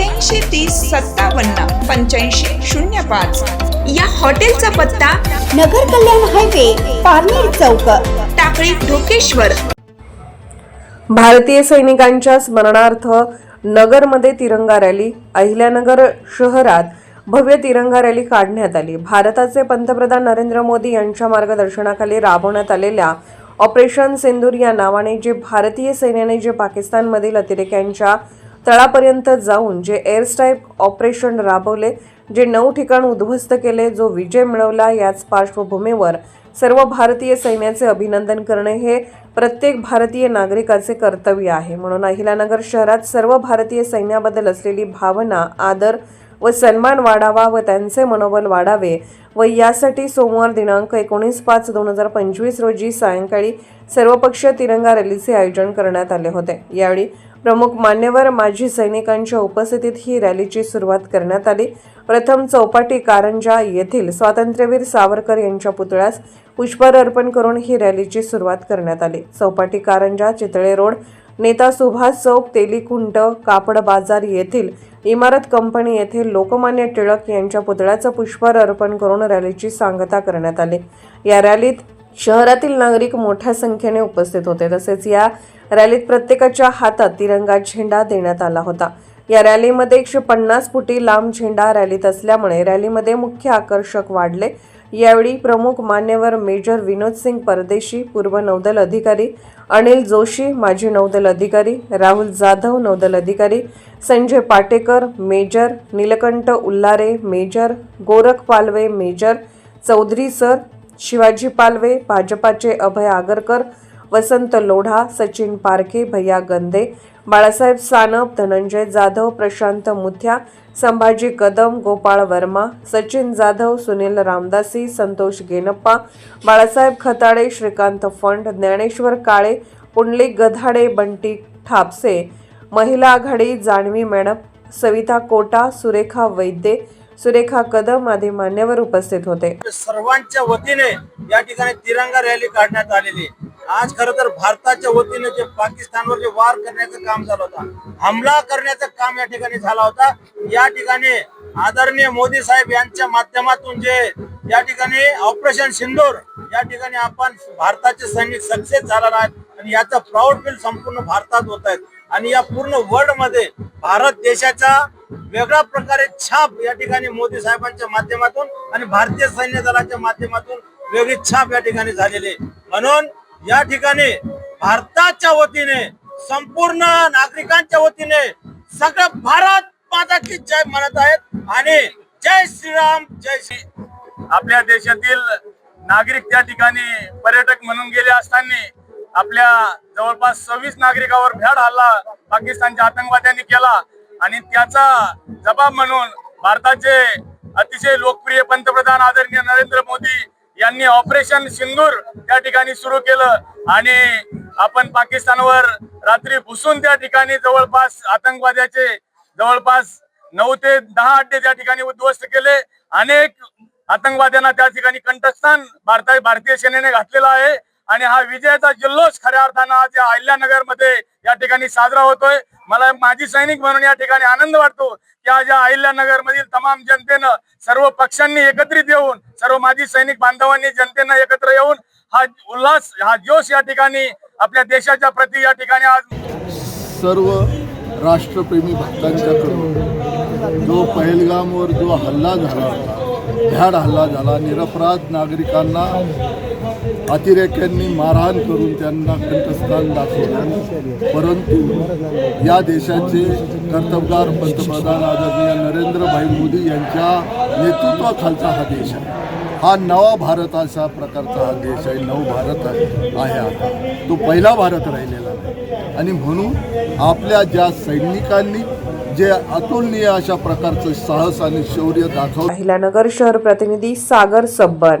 अठ्ठ्याऐंशी तीस सत्तावन्न पंच्याऐंशी शून्य पाच. या हॉटेलचा पत्ता नगर कल्याण हायवे पारनेर चौक टाकळी ढोकेश्वर. भारतीय सैनिकांच्या स्मरणार्थ नगरमध्ये तिरंगा रॅली अहिल्यानगर शहरात भव्य तिरंगा रॅली काढण्यात आली. भारताचे पंतप्रधान नरेंद्र मोदी यांच्या मार्गदर्शनाखाली राबवण्यात आलेल्या ऑपरेशन सिंदूर या नावाने जे भारतीय सैन्याने जे पाकिस्तानमधील अतिरेक्यांच्या तळापर्यंत जाऊन जे एअर स्ट्राईक ऑपरेशन राबवले जे नऊ ठिकाण उद्ध्वस्त केले जो विजय मिळवला याच पार्श्वभूमीवर सर्व भारतीय सैन्याचे अभिनंदन करणे हे प्रत्येक भारतीय नागरिकाचे कर्तव्य आहे. म्हणून अहिलानगर शहरात सर्व भारतीय सैन्याबद्दल असलेली भावना आदर व सन्मान वाढावा व त्यांचे मनोबल वाढावे व यासाठी सोमवार दिनांक एकोणीस पाच दोन हजार पंचवीस रोजी सायंकाळी सर्वपक्षीय तिरंगा रॅलीचे आयोजन करण्यात आले होते. यावेळी प्रमुख मान्यवर माजी सैनिकांच्या उपस्थितीत ही रॅलीची सुरुवात करण्यात आली. प्रथम चौपाटी कारंजा येथील स्वातंत्र्यवीर सावरकर यांच्या पुतळ्यास पुष्पहार अर्पण करून ही रॅलीची सुरुवात करण्यात आली. चौपाटी कारंजा चितळे रोड नेता सुभाष चौक तेलीकुंट कापड बाजार येथील इमारत कंपनी येथे लोकमान्य टिळक यांच्या पुतळ्याचं पुष्पहार अर्पण करून रॅलीची सांगता करण्यात आली. या रॅलीत शहरातील नागरिक मोठ्या संख्येने उपस्थित होते. तसेच या रॅलीत प्रत्येकाच्या हातात तिरंगा झेंडा देण्यात आला होता. या रॅलीमध्ये एकशे पन्नास फुटी लांब झेंडा रॅलीत असल्यामुळे रॅलीमध्ये मुख्य आकर्षक वाढले. यावेळी प्रमुख मान्यवर मेजर विनोद सिंग परदेशी पूर्व नौदल अधिकारी अनिल जोशी माजी नौदल अधिकारी राहुल जाधव नौदल अधिकारी Sanjay Patekar major Neelkanth Ullare major Gorakh Palve major Chaudhari sir Shivaji Palve भाजपाचे अभय आगरकर वसंत लोढा सचिन पारखे भैया गंदे बाळासाहेब सानप धनंजय जाधव प्रशांत मुथ्या संभाजी कदम गोपाळ वर्मा सचिन जाधव सुनील रामदासी संतोष गेनप्पा बाळासाहेब खताडे श्रीकांत फंड ज्ञानेश्वर काळे पुंडलिक गधाडे बंटी ठापसे महिला आघाडी जाणवी मॅडम सविता कोटा सुरेखा वैद्य सुरेखा कदम आदी मान्यवर उपस्थित होते. सर्वांच्या वतीने या ठिकाणी तिरंगा रॅली काढण्यात आलेली आज खर तर भारताच्या वतीने जे पाकिस्तानवर जे वार करण्याचं काम झालं होता हमला करण्याचं काम या ठिकाणी झाला होता. या ठिकाणी आदरणीय मोदी साहेब यांच्या माध्यमातून जे या ठिकाणी ऑपरेशन सिंदूर या ठिकाणी आपण भारताचे सैनिक सक्सेस झालेला आहेत आणि याचा प्राऊड फील संपूर्ण भारतात होत आहेत आणि या पूर्ण वर्ल्डमध्ये भारत देशाचा वेगळ्या प्रकारे छाप या ठिकाणी मोदी साहेबांच्या माध्यमातून आणि भारतीय सैन्य दलाच्या माध्यमातून वेगळी छाप या ठिकाणी झालेली म्हणून या ठिकाणी भारताच्या वतीने संपूर्ण नागरिकांच्या वतीने सगळं भारत माताची जय म्हणत आहेत. आणि जय श्रीराम जय श्री आपल्या देशातील नागरिक त्या ठिकाणी पर्यटक म्हणून गेले असताना आपल्या जवळपास सव्वीस नागरिकावर भ्याड हल्ला पाकिस्तानच्या आतंकवाद्यांनी केला. आणि त्याचा जबाब म्हणून भारताचे अतिशय लोकप्रिय पंतप्रधान आदरणीय नरेंद्र मोदी यांनी ऑपरेशन सिंदूर त्या ठिकाणी सुरू केलं. आणि आपण पाकिस्तानवर रात्री घुसून त्या ठिकाणी जवळपास आतंकवाद्याचे जवळपास नऊ ते दहा अड्डे त्या ठिकाणी उद्ध्वस्त केले. अनेक आतंकवाद्यांना त्या ठिकाणी कंठस्थान भारता भारतीय सेनेने घातलेला आहे. आणि हा विजयाचा जल्लोष खऱ्या अर्थानं आज या अहिल्यानगरमध्ये या ठिकाणी साजरा होतोय. मला माजी सैनिक म्हणून या ठिकाणी आनंद वाटतो की आज या अहिल्यानगर मधील तमाम जनतेनं सर्व पक्षांनी एकत्रित येऊन सर्व माजी सैनिक बांधवांनी जनतेनं एकत्र येऊन हा उल्हास हा जोश या ठिकाणी आपल्या देशाच्या प्रती या ठिकाणी आज सर्व राष्ट्रप्रेमी भक्तांच्याकडून जो पहलगामवर जो हल्ला झाला होता भ्याड हल्ला झाला निरपराध नागरिकांना अतिरेक्यांनी मारहाण करून त्यांना कंठस्थान दाखवलं. परंतु या देशाचे कर्तबगार पंतप्रधान आदरणीय नरेंद्रभाई मोदी यांच्या नेतृत्वाखालचा हा देश आहे. हा नवा भारत अशा प्रकारचा हा देश आहे नव भारत आहे आता. तो पहिला भारत राहिलेला नाही. आणि म्हणून आपल्या ज्या सैनिकांनी जे अतुलनीय अशा प्रकारचं साहस आणि शौर्य दाखवलं नगर शहर प्रतिनिधी सागर सब्बन